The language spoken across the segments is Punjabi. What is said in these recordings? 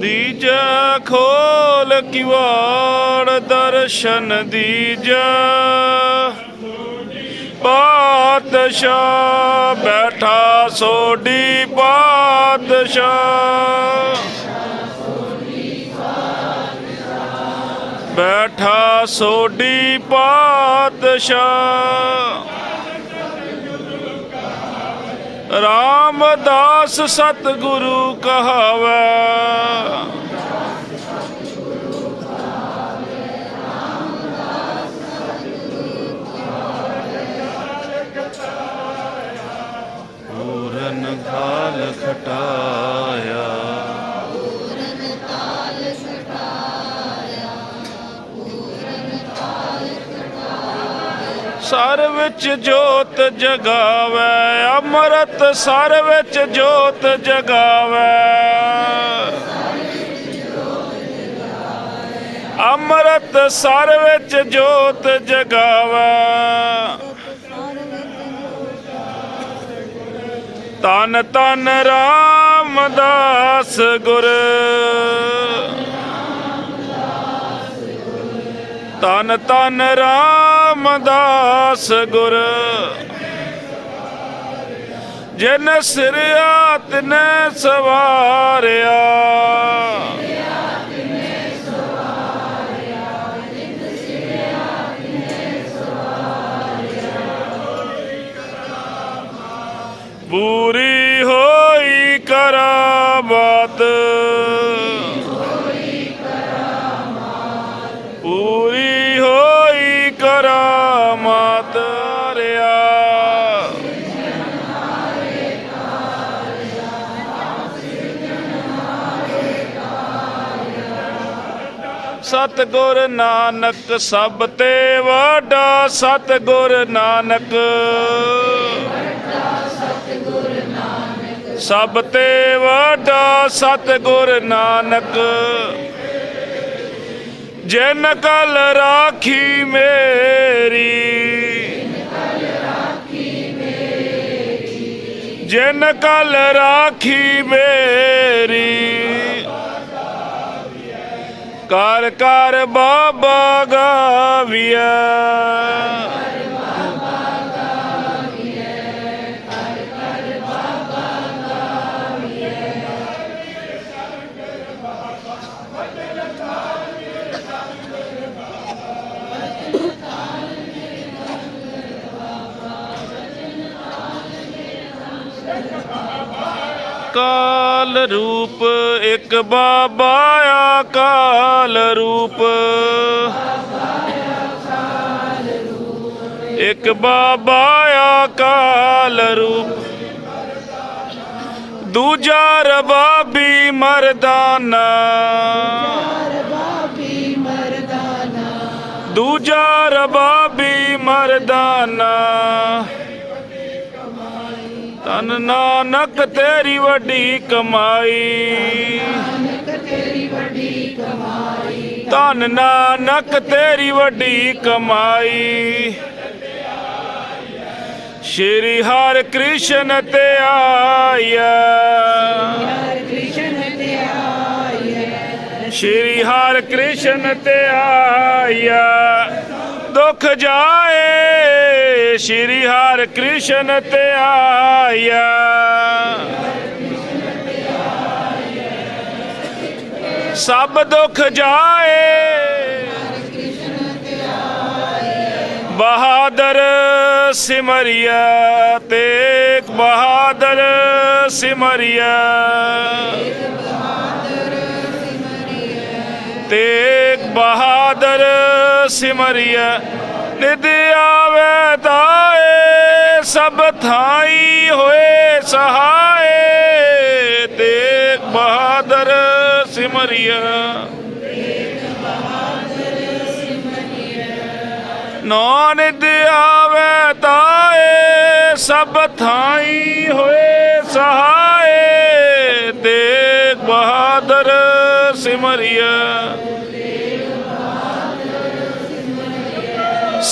ਦੀਜ ਖੋਲ ਕਿਵਾੜ ਦਰਸ਼ਨ ਦੀਜ। ਪਾਤਸ਼ਾਹ ਬੈਠਾ ਸੋਡੀ ਪਾਤਸ਼ਾਹ। ਬੈਠਾ ਸੋਢੀ ਪਾਤਸ਼ਾਹ। ਰਾਮਦਾਸ ਸਤਿਗੁਰੂ ਕਹਾਵੇ। ਸਰ ਵਿੱਚ ਜੋਤ ਜਗਾਵੇ, ਅੰਮ੍ਰਿਤ ਸਰ ਵਿੱਚ ਜੋਤ ਜਗਾਵੇ। ਅੰਮ੍ਰਿਤ ਸਰ ਵਿੱਚ ਜੋਤ ਜਗਾਵੇ। ਤਨ ਤਨ ਰਾਮਦਾਸ ਗੁਰ। ਤਨ ਤਨ ਰਾਮਦਾਸ ਗੁਰ। ਜਿਨ ਸਿਰਿਆ ਤਿਨੇ ਸਵਾਰਿਆ। ਸਤਗੁਰ ਨਾਨਕ ਸਭ ਤੇ ਵਾਡਾ ਸਤਗੁਰ ਨਾਨਕ। ਸਭ ਤੇ ਵਾਡਾ ਸਤਗੁਰ ਨਾਨਕ। ਜਿਨ ਕਲ ਰਾਖੀ ਮੇਰੀ। ਜਿਨ ਕਲ ਰਾਖੀ ਮੇਰੀ। ਕਰ ਕਰ ਬਾਬਾ ਗਾਵੀਆ ਕਾਲ ਰੂਪ, ਇੱਕ ਬਾਬਾ ਆ ਕਾਲ ਰੂਪ। ਇੱਕ ਬਾਬਾ ਆ ਕਾਲ ਰੂਪ। ਦੂਜਾ ਰਬਾਬੀ ਬਾਬੀ ਮਰਦਾਨਾ। ਦੂਜਾ ਰਬਾਬੀ ਮਰਦਾਨਾ। ਤਨ ਨਾਨਕ ਤੇਰੀ ਵੱਡੀ ਕਮਾਈ। ਧਨ ਨਾਨਕ ਤੇਰੀ ਵੱਡੀ ਕਮਾਈ। ਸ਼੍ਰੀ ਹਰਿ ਕ੍ਰਿਸ਼ਨ ਤੇ ਆਇਆ ਹਰ ਕ੍ਰਿਸ਼ਨ ਤੇ ਆਇਆ ਸ਼੍ਰੀ ਹਰਿ ਕ੍ਰਿਸ਼ਨ ਤੇ ਆਇਆ ਦੁੱਖ ਜਾਏ ਸ਼੍ਰੀ ਹਰਿ ਕ੍ਰਿਸ਼ਨ ਤੇ ਆਇਆ। ਸਭ ਦੁਖ ਜਾਏ। ਬਹਾਦਰ ਸਿਮਰਿਆ ਤੇਗ ਬਹਾਦਰ ਸਿਮਰਿਆ। ਤੇਗ ਬਹਾਦਰ ਸਿਮਰਿਆ। ਨਿਦ ਆਵੇ ਤਾਏ, ਸਭ ਥਾਈ ਹੋਏ ਸਹਾਏ। ਤੇਗ ਬਹਾਦਰ ਸਿਮਰਿਆ। ਨਾਨਕ ਆਵੇ ਤਾਏ, ਸਭ ਥਾਈ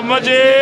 ਸਮਝੇ